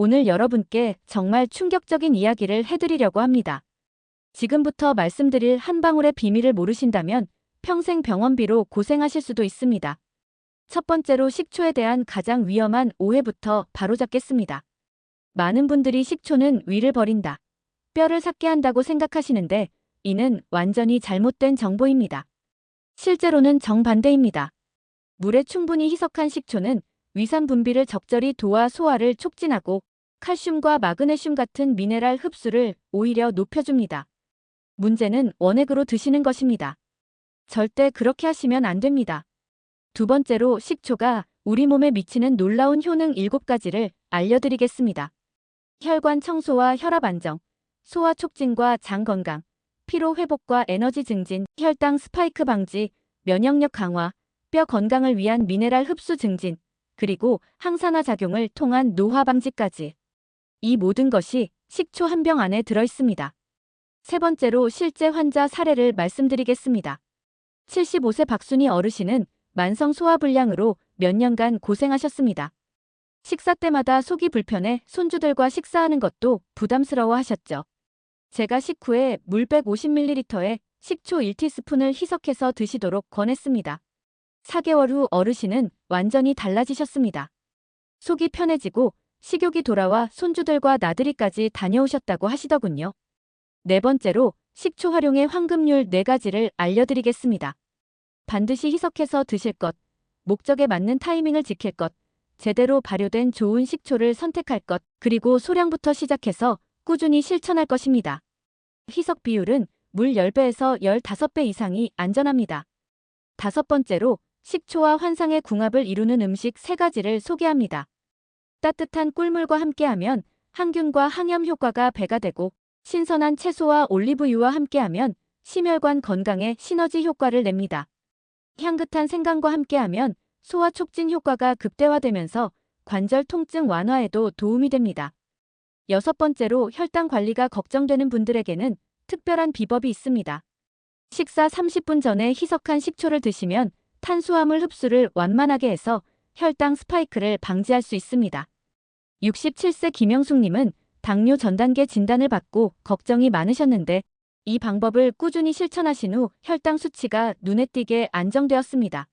오늘 여러분께 정말 충격적인 이야기를 해드리려고 합니다. 지금부터 말씀드릴 한 방울의 비밀을 모르신다면 평생 병원비로 고생하실 수도 있습니다. 첫 번째로 식초에 대한 가장 위험한 오해부터 바로잡겠습니다. 많은 분들이 식초는 위를 버린다. 뼈를 삭게 한다고 생각하시는데 이는 완전히 잘못된 정보입니다. 실제로는 정반대입니다. 물에 충분히 희석한 식초는 위산 분비를 적절히 도와 소화를 촉진하고 칼슘과 마그네슘 같은 미네랄 흡수를 오히려 높여줍니다. 문제는 원액으로 드시는 것입니다. 절대 그렇게 하시면 안 됩니다. 두 번째로 식초가 우리 몸에 미치는 놀라운 효능 7가지를 알려드리겠습니다. 혈관 청소와 혈압 안정, 소화 촉진과 장 건강, 피로 회복과 에너지 증진, 혈당 스파이크 방지, 면역력 강화, 뼈 건강을 위한 미네랄 흡수 증진, 그리고 항산화 작용을 통한 노화 방지까지. 이 모든 것이 식초 한 병 안에 들어 있습니다. 세 번째로 실제 환자 사례를 말씀드리겠습니다. 75세 박순희 어르신은 만성 소화불량으로 몇 년간 고생하셨습니다. 식사 때마다 속이 불편해 손주들과 식사하는 것도 부담스러워 하셨죠. 제가 식후에 물 150ml에 식초 1티스푼을 희석해서 드시도록 권했습니다. 4개월 후 어르신은 완전히 달라지셨습니다. 속이 편해지고 식욕이 돌아와 손주들과 나들이까지 다녀오셨다고 하시더군요. 네 번째로 식초 활용의 황금률 4가지를 알려드리겠습니다. 반드시 희석해서 드실 것, 목적에 맞는 타이밍을 지킬 것, 제대로 발효된 좋은 식초를 선택할 것, 그리고 소량부터 시작해서 꾸준히 실천할 것입니다. 희석 비율은 물 10배에서 15배 이상이 안전합니다. 다섯 번째로 식초와 환상의 궁합을 이루는 음식 3가지를 소개합니다. 따뜻한 꿀물과 함께하면 항균과 항염 효과가 배가 되고 신선한 채소와 올리브유와 함께하면 심혈관 건강에 시너지 효과를 냅니다. 향긋한 생강과 함께하면 소화 촉진 효과가 극대화되면서 관절 통증 완화에도 도움이 됩니다. 여섯 번째로 혈당 관리가 걱정되는 분들에게는 특별한 비법이 있습니다. 식사 30분 전에 희석한 식초를 드시면 탄수화물 흡수를 완만하게 해서 혈당 스파이크를 방지할 수 있습니다. 67세 김영숙님은 당뇨 전단계 진단을 받고 걱정이 많으셨는데 이 방법을 꾸준히 실천하신 후 혈당 수치가 눈에 띄게 안정되었습니다.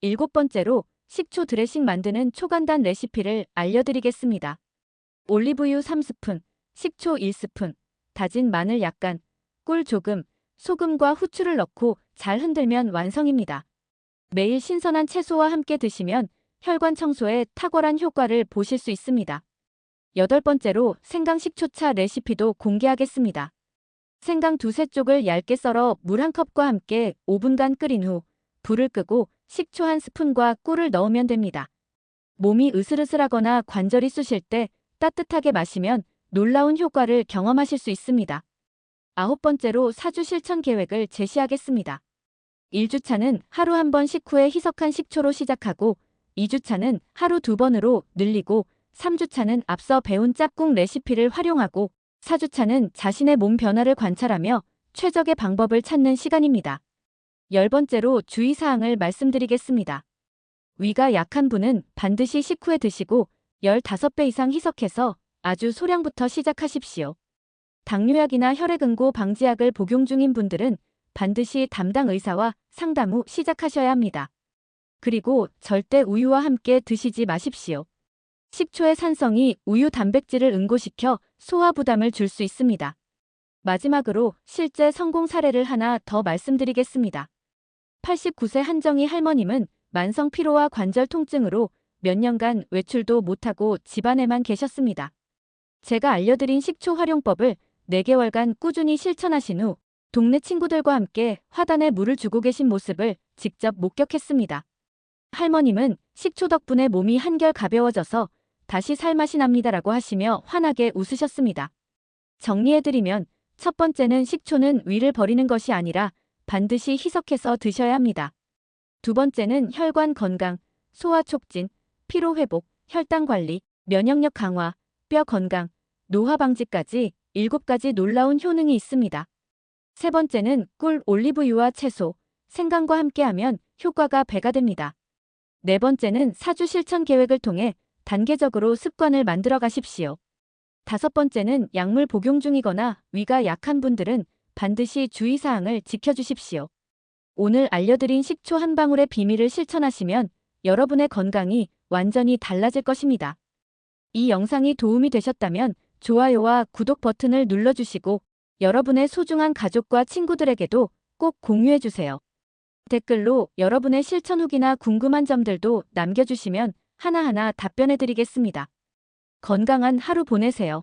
일곱 번째로 식초 드레싱 만드는 초간단 레시피를 알려드리겠습니다. 올리브유 3스푼, 식초 1스푼, 다진 마늘 약간, 꿀 조금, 소금과 후추를 넣고 잘 흔들면 완성입니다. 매일 신선한 채소와 함께 드시면 혈관 청소에 탁월한 효과를 보실 수 있습니다. 여덟 번째로 생강 식초차 레시피도 공개하겠습니다. 생강 두세 쪽을 얇게 썰어 물 한 컵과 함께 5분간 끓인 후 불을 끄고 식초 한 스푼과 꿀을 넣으면 됩니다. 몸이 으슬으슬하거나 관절이 쑤실 때 따뜻하게 마시면 놀라운 효과를 경험하실 수 있습니다. 아홉 번째로 사주 실천 계획을 제시하겠습니다. 1주차는 하루 한 번 식후에 희석한 식초로 시작하고 2주차는 하루 두 번으로 늘리고 3주차는 앞서 배운 짝꿍 레시피를 활용하고 4주차는 자신의 몸 변화를 관찰하며 최적의 방법을 찾는 시간입니다. 열 번째로 주의사항을 말씀드리겠습니다. 위가 약한 분은 반드시 식후에 드시고 15배 이상 희석해서 아주 소량부터 시작하십시오. 당뇨약이나 혈액응고 방지약을 복용 중인 분들은 반드시 담당 의사와 상담 후 시작하셔야 합니다. 그리고 절대 우유와 함께 드시지 마십시오. 식초의 산성이 우유 단백질을 응고시켜 소화 부담을 줄 수 있습니다. 마지막으로 실제 성공 사례를 하나 더 말씀드리겠습니다. 89세 한정희 할머님은 만성 피로와 관절 통증으로 몇 년간 외출도 못하고 집안에만 계셨습니다. 제가 알려드린 식초 활용법을 4개월간 꾸준히 실천하신 후 동네 친구들과 함께 화단에 물을 주고 계신 모습을 직접 목격했습니다. 할머님은 식초 덕분에 몸이 한결 가벼워져서 다시 살맛이 납니다라고 하시며 환하게 웃으셨습니다. 정리해드리면 첫 번째는 식초는 위를 버리는 것이 아니라 반드시 희석해서 드셔야 합니다. 두 번째는 혈관 건강, 소화 촉진, 피로 회복, 혈당 관리, 면역력 강화, 뼈 건강, 노화 방지까지 7가지 놀라운 효능이 있습니다. 세 번째는 꿀, 올리브유와 채소, 생강과 함께하면 효과가 배가 됩니다. 네 번째는 사주 실천 계획을 통해 단계적으로 습관을 만들어 가십시오. 다섯 번째는 약물 복용 중이거나 위가 약한 분들은 반드시 주의사항을 지켜주십시오. 오늘 알려드린 식초 한 방울의 비밀을 실천하시면 여러분의 건강이 완전히 달라질 것입니다. 이 영상이 도움이 되셨다면 좋아요와 구독 버튼을 눌러주시고 여러분의 소중한 가족과 친구들에게도 꼭 공유해주세요. 댓글로 여러분의 실천 후기나 궁금한 점들도 남겨주시면 하나하나 답변해드리겠습니다. 건강한 하루 보내세요.